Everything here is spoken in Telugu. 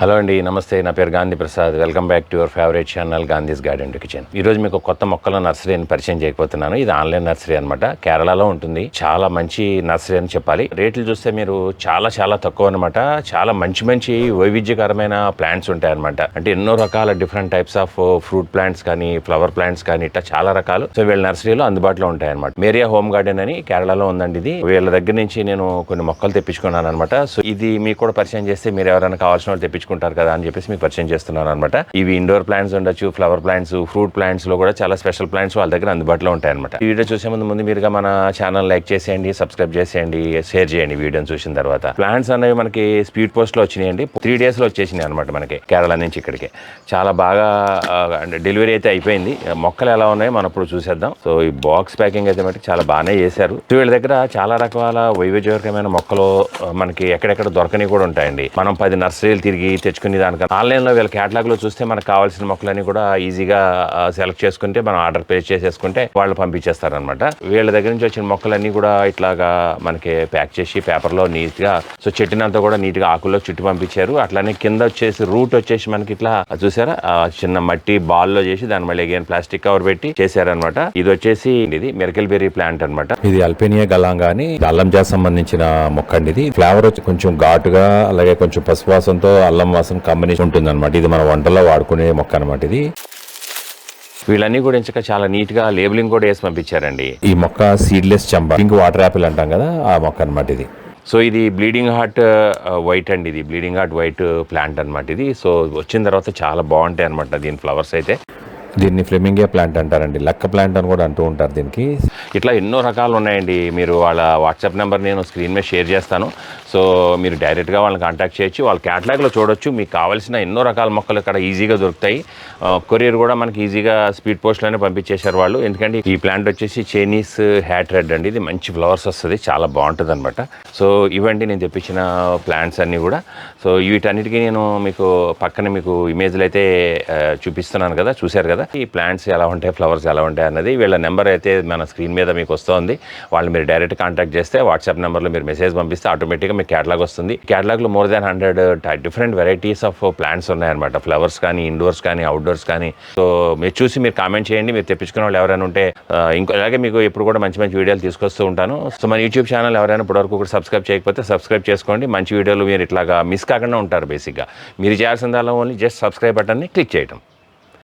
హలో అండి నమస్తే. నా పేరు Gandhi Prasad. Welcome back to your favourite channel Gandhi's garden kitchen. ఈ రోజు మీకు కొత్త మొక్కల నర్సరీని పరిచయం చేయకపోతున్నాను ఇది ఆన్లైన్ నర్సరీ అనమాట కేరళలో ఉంటుంది. చాలా మంచి నర్సరీ అని చెప్పాలి. రేట్లు చూస్తే మీరు చాలా చాలా తక్కువ అనమాట చాలా మంచి మంచి వైవిధ్యకరమైన ప్లాంట్స్ ఉంటాయి అనమాట అంటే ఎన్నో రకాల different types of fruit plants కానీ ఫ్లవర్ ప్లాంట్స్ కానీ ఇట్లా చాలా రకాలు. సో వీళ్ళ నర్సరీలో అందుబాటులో ఉంటాయి అనమాట మేరియా హోమ్ గార్డెన్ అని కేరళలో ఉందండి ఇది. వీళ్ళ దగ్గర నుంచి నేను కొన్ని మొక్కలు తెప్పించుకున్నాను అనమాట సో ఇది మీకు కూడా పరిచయం చేస్తే మీరు ఎవరైనా కావాల్సిన వాళ్ళు తెప్పించుకుంటారు కదా అని చెప్పేసి మీకు పరిచయం చేస్తున్నాను అనమాట ఇవి ఇండోర్ ప్లాంట్స్ ఉండొచ్చు ఫ్లవర్ ప్లాంట్స్ ఫ్రూట్ ప్లాంట్స్లో కూడా చాలా స్పెషల్ ప్లాంట్స్ వాళ్ళ దగ్గర అందుబాటులో ఉంటాయి అనమాట ఈ వీడియో చూసే ముందు ముందు మీరుగా మన ఛానల్ లైక్ చేసేయండి సబ్స్క్రైబ్ చేసేయండి షేర్ చేయండి వీడియోని చూసిన తర్వాత. ప్లాంట్స్ అనేవి మనకి స్పీడ్ పోస్ట్లో వచ్చినాయండి త్రీ డేస్లో వచ్చేసినాయి అనమాట మనకి కేరళ నుంచి ఇక్కడికి. చాలా బాగా అంటే డెలివరీ అయితే అయిపోయింది. మొక్కలు ఎలా ఉన్నాయో మనం ఇప్పుడు చూసేద్దాం. సో ఈ బాక్స్ ప్యాకింగ్ అయితే మటుకు చాలా బాగానే చేశారు. వీళ్ళ దగ్గర చాలా రకాల వైవిధ్యకరమైన మొక్కలు మనకి ఎక్కడెక్కడ దొరకని కూడా ఉంటాయండి. మనం పది నర్సరీలు తిరిగి తెచ్చుకునే దానికన్నా. ఆన్లైన్లో వీళ్ళ క్యాటలాగ్లో చూస్తే మనకు కావాల్సిన మొక్కలన్నీ కూడా ఈజీగా సెలెక్ట్ చేసుకుంటే మనం ఆర్డర్ ప్లేస్ చేసేసుకుంటే వాళ్ళు పంపించేస్తారనమాట వీళ్ళ దగ్గర నుంచి వచ్చిన మొక్కలన్నీ కూడా ఇట్లాగా మనకి ప్యాక్ చేసి పేపర్లో నీట్గా సో చెట్టునంతా కూడా నీట్గా ఆకుల్లో చుట్టి పంపించారు. అట్లానే కింద వచ్చేసి రూట్ వచ్చేసి మనకి ఇట్లా చూసారా? ఆ చిన్న మట్టి బాల్లో చేసి దాని మళ్ళీ అగైన్ ప్లాస్టిక్ కవర్ పెట్టి చేశారనమాట ఇది వచ్చేసి ఇది మిరకల్ బెర్రీ ప్లాంట్ అన్నమాట. ఇది అల్పేనియా గలాంగా అని అల్లం జాస్ సంబంధించిన మొక్క అండి ఇది. ఫ్లేవర్ వచ్చి కొంచెం ఘాటుగా అలాగే కొంచెం పసువాసంతో అల్లం అల్లం వాసన కాంబినేషన్ ఉంటుంది అనమాట ఇది మన వంటలో వాడుకునే మొక్క అనమాట ఇది. వీళ్ళన్నీ కూడా ఇంకా చాలా నీట్గా లేబులింగ్ కూడా వేసి పంపించారండి. ఈ మొక్క సీడ్లెస్ చంబా. పింక్ వాటర్ యాపిల్ అంటాం కదా ఆ మొక్క అనమాట ఇది. సో ఇది బ్లీడింగ్ హార్ట్ వైట్ అండి ఇది. బ్లీడింగ్ హార్ట్ వైట్ ప్లాంట్ అన్నమాట ఇది. సో వచ్చిన తర్వాత చాలా బాగుంటాయి అనమాట దీని ఫ్లవర్స్ అయితే. దీన్ని ఫ్లెమింగే ప్లాంట్ అంటారండి. లక్క ప్లాంట్ అని కూడా అంటూ ఉంటారు దీనికి. ఇట్లా ఎన్నో రకాలు ఉన్నాయండి. మీరు వాళ్ళ వాట్సాప్ నెంబర్ నేను స్క్రీన్ మీద షేర్ చేస్తాను. సో మీరు డైరెక్ట్గా వాళ్ళని కాంటాక్ట్ చేయొచ్చు. వాళ్ళ క్యాటలాగ్లో చూడొచ్చు. మీకు కావాల్సిన ఎన్నో రకాల మొక్కలు ఇక్కడ ఈజీగా దొరుకుతాయి. కొరియర్ కూడా మనకి ఈజీగా స్పీడ్ పోస్ట్లోనే పంపించేశారు వాళ్ళు. ఎందుకంటే ఈ ప్లాంట్ వచ్చేసి చైనీస్ హ్యాట్ రెడ్ అండి. ఇది మంచి ఫ్లవర్స్ వస్తుంది. చాలా బాగుంటుంది అనమాట సో ఇవండి నేను తెప్పించిన ప్లాంట్స్ అన్నీ కూడా. సో వీటన్నిటికీ నేను మీకు పక్కన మీకు ఇమేజ్లు అయితే చూపిస్తున్నాను కదా. చూశారు కదా. ఈ ప్లాంట్స్ ఎలా ఉంటాయి ఫ్లవర్స్ ఎలా ఉంటాయి అన్నది. వీళ్ళ నెంబర్ అయితే మన స్క్రీన్ మీద మీకు వస్తుంది. వాళ్ళు మీరు డైరెక్ట్ కాంటాక్ట్ చేస్తే వాట్సాప్ నెంబర్లో మీరు మెసేజ్ పంపిస్తే ఆటోమేటిక్గా మీకు క్యాటలాగ్ వస్తుంది. క్యాటలాగ్లో more than hundred different varieties of plants ఉన్నాయన్నమాట. ఫ్లవర్స్ కానీ ఇండోర్స్ కానీ అవుట్డోర్స్ కానీ. సో మీరు చూసి మీరు కామెంట్ చేయండి. మీరు తెప్పించుకున్న వాళ్ళు ఎవరైనా ఉంటే ఇంకో అలాగే మీకు ఎప్పుడు కూడా మంచి మంచి వీడియోలు తీసుకొస్తూ ఉంటాను. సో మన యూట్యూబ్ ఛానల్ ఎవరైనా ఇప్పటివరకు కూడా సబ్స్క్రైబ్ చేయకపోతే సబ్స్క్రైబ్ చేసుకోండి. మంచి వీడియోలు మీరు ఇట్లాగా మిస్ కాకుండా ఉంటారు బేసిక్గా మీరు చేయాల్సిందల్లా ఓన్లీ జస్ట్ సబ్స్క్రైబ్ బటన్ని క్లిక్ చేయడం